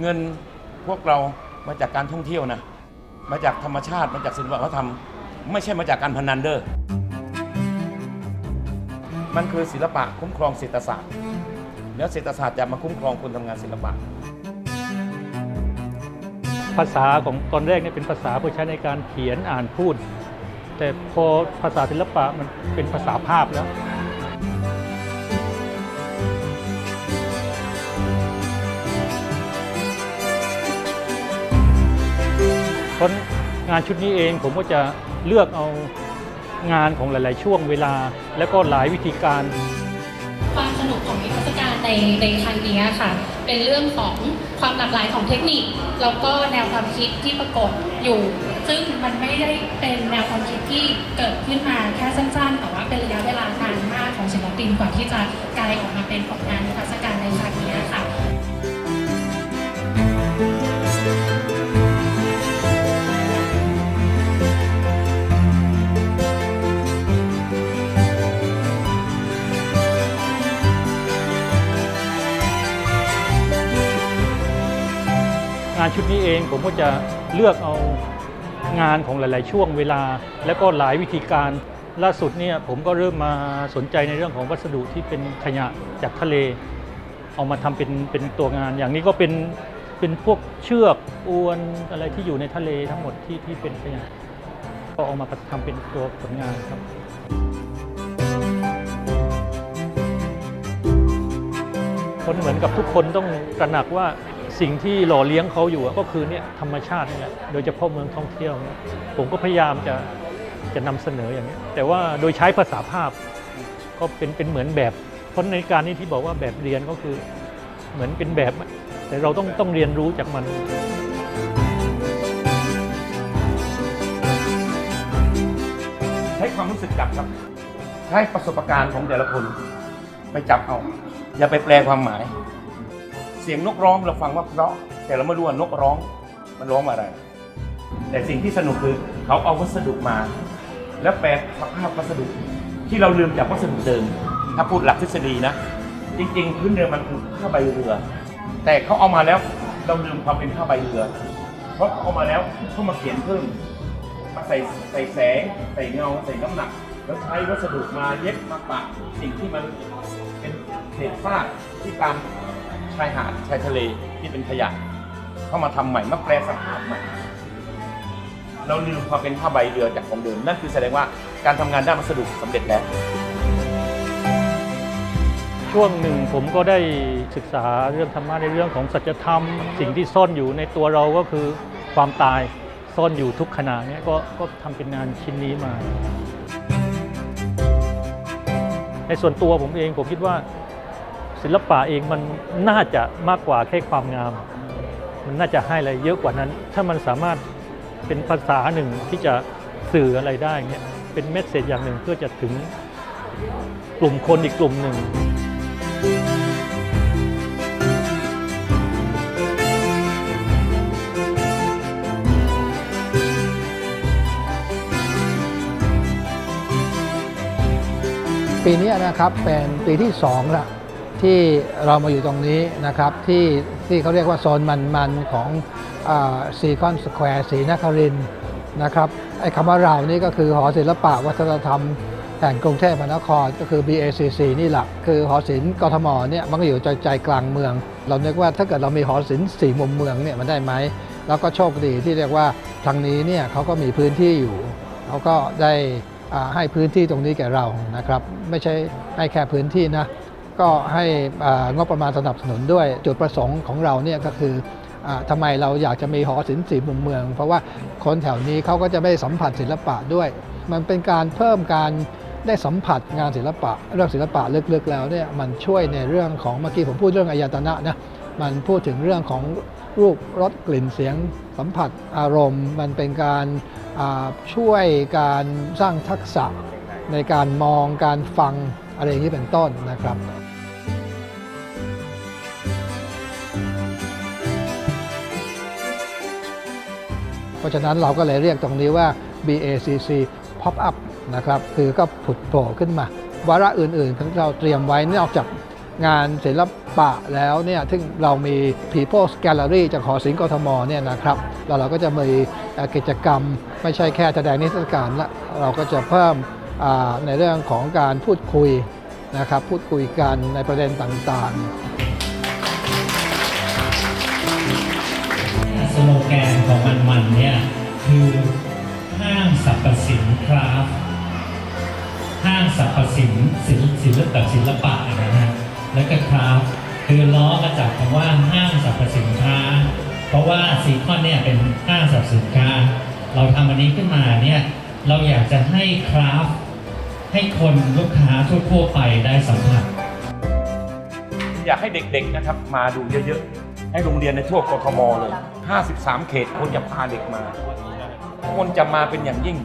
เงินพวกเรามาจากการท่องเที่ยวนะ มาจากธรรมชาติมาจากศิลปะวัฒนธรรม ไม่ใช่มาจากการพนันเด้อมันคือศิลปะคุ้มครองเศรษฐศาสตร์ แล้วเศรษฐศาสตร์จะมาคุ้มครองคนทำงานศิลปะ ภาษาของตอนแรกเนี่ยเป็นภาษาเพื่อใช้ในการเขียนอ่านพูด แต่พอภาษาศิลปะมันเป็นภาษาภาพแล้ว เพราะงานชุดนี้เองผมก็จะเลือกเอางานของหลาย ๆ ช่วงเวลา แล้วก็หลายวิธีการ ความสนุกของนิทรรศการในในครั้งนี้ค่ะ เป็นเรื่องของความหลากหลายของเทคนิค แล้วก็แนวความคิดที่ปรากฏอยู่ ซึ่งมันไม่ได้เป็นแนวความคิดที่เกิดขึ้นมาแค่สั้น ๆ แต่ว่าเป็นระยะเวลานานมากของศิลปินกว่าที่จะกลายออกมาเป็นผลงานนิทรรศการานชุดนี้เองผมก็จะเลือกเอางานของหลาย ๆ ช่วงเวลา แล้วก็หลายวิธีการล่าสุดเนี่ยผมก็เริ่มมาสนใจในเรื่องของวัสดุที่เป็นขยะจากทะเล เอามาทำเป็นเป็นตัวงาน อย่างนี้ก็เป็นเป็นพวกเชือกอวนอะไรที่อยู่ในทะเลทั้งหมดที่ที่เป็นขยะก็เอามาทำเป็นตัวผลงานครับคนเหมือนกับทุกคนต้องตระหนักว่า สิ่งที่หล่อเลี้ยงเขาอยู่ก็คือเนี่ยธรรมชาตินี่แหละโดยเฉพาะเมืองท่องเที่ยว ผมก็พยายามจะจะนำเสนออย่างนี้แต่ว่าโดยใช้ภาษาภาพก็เป็นเป็นเหมือนแบบเพราะในการนี้ที่บอกว่าแบบเรียนก็คือเหมือนเป็นแบบ แต่เราต้องต้องเรียนรู้จากมันใช้ความรู้สึกจับครับ ใช้ประสบการณ์ของแต่ละคนไปจับเอา อย่าไปแปลความหมาย สียงนกร้องเราฟังว่าเพราะแต่เราไม่รู้ว่านกร้องมันร้องอะไร แต่สิ่งที่สนุกคือเขาเอาวัสดุมา แล้วแปลสภาพวัสดุ ที่เราลืมจากวัสดุเดิม ถ้าพูดหลักทฤษฎีนะ จริงๆพื้นเดิมมันคือผ้าใบเรือ แต่เขาเอามาแล้วเราลืมความเป็นผ้าใบเรือ เพราะเขาเอามาแล้วเขามาเขียนเพิ่มมาใส่ใส่แสงใส่เงาใส่น้ำหนัก แล้วใช้วัสดุมาเย็บมาปะสิ่งที่มันเป็นเศษซากที่ตาม ชายหาดชายทะเลที่เป็นขยะเข้ามาทำใหม่มาแปลสภาพใหม่เราลืมความเป็นผ้าใบเรือจากของเดิมนั่นคือแสดงว่าการทำงานด้านวัสดุสำเร็จแล้ว ช่วงหนึ่งผมก็ได้ศึกษาเรื่องธรรมะในเรื่องของสัจธรรม สิ่งที่ซ่อนอยู่ในตัวเราก็คือความตายซ่อนอยู่ทุกขณะเนี้ยก็ก็ทำเป็นงานชิ้นนี้มา ในส่วนตัวผมเองผมคิดว่า ศิลปะเองมันน่าจะมากกว่าแค่ความงาม มันน่าจะให้อะไรเยอะกว่านั้น ถ้ามันสามารถเป็นภาษาหนึ่งที่จะสื่ออะไรได้เงี้ยเป็นเมสเซจอย่างหนึ่งเพื่อจะถึงกลุ่มคนอีกกลุ่มหนึ่งปีนี้นะครับเป็นปีที่2ละ ที่เรามาอยู่ตรงนี้นะครับที่ที่เขาเรียกว่าโซนมันมันของซีคอนสแควร์ศรีนครินนะครับไอ้คำว่าเรานี่ก็คือหอศิลปะวัฒนธรรมแห่งกรุงเทพมหานครก็คือ BACC นี่แหละคือหอศิลป์กทมเนี่ยมันก็อยู่ใจใจกลางเมือง เราเนึกว่าถ้าเกิดเรามีหอศิลป์สี่มุมเมืองเนี่ยมันได้ไหมแล้วก็โชคดีที่เรียกว่าทางนี้เนี่ยเขาก็มีพื้นที่อยู่เขาก็ได้อ่าให้พื้นที่ตรงนี้แก่เรานะครับ ไม่ใช่ให้แค่พื้นที่นะ ก็ให้งบประมาณสนับสนุนด้วยจุดประสงค์ของเราเนี่ยก็คืออาทำไมเราอยากจะมีหอศิลป์สีมุมเมือง เพราะว่าคนแถวนี้เขาก็จะไม่ได้สัมผัสศิลปะด้วย มันเป็นการเพิ่มการได้สัมผัสงานศิลปะ เรื่องศิลปะลึกๆแล้วเนี่ยมันช่วยในเรื่องของเมื่อกี้ผมพูดเรื่องอายตนะนะมันพูดถึงเรื่องของรูปรสกลิ่นเสียงสัมผัสอารมณ์ มันเป็นการช่วยการสร้างทักษะในการมองการฟังอะไรอย่างนี้เป็นต้นนะครับ เพราะฉะนั้นเราก็เลยเรียกตรงนี้ว่า BACC Pop Up นะครับคือก็ผุดโผล่ขึ้นมาวาระอื่นๆที่เราเตรียมไว้นอกจากงานศิลปะแล้วเนี่ยซึ่งเรามี People's Gallery จากหอศิลป์กทมเนี่ยนะครับแล้วเราก็จะมีกิจกรรมไม่ใช่แค่แสดงนิทรรศการละเราก็จะเพิ่มในเรื่องของการพูดคุยนะครับพูดคุยกันในประเด็นต่างๆ โลแกนของมันมันเนี่ย คือห้างสรรพสินค้าห้างสรรพสินศิลศิลปะศิลปะนะฮะแล้วก็คราฟคือล้อมาจากคำว่าห้างสรรพสินค้า เพราะว่าซีคอนเนี่ยเป็นห้างสรรพสินค้า เราทำอันนี้ขึ้นมาเนี่ยเราอยากจะให้คราฟให้คนลูกค้าทั่วๆไปได้สัมผัสอยากให้เด็กๆนะครับมาดูเยอะๆ ให้โรงเรียนในทั่วกทมเลย 53 เขตควรจะพาเด็กมาควรจะมาเป็นอย่างยิ่ง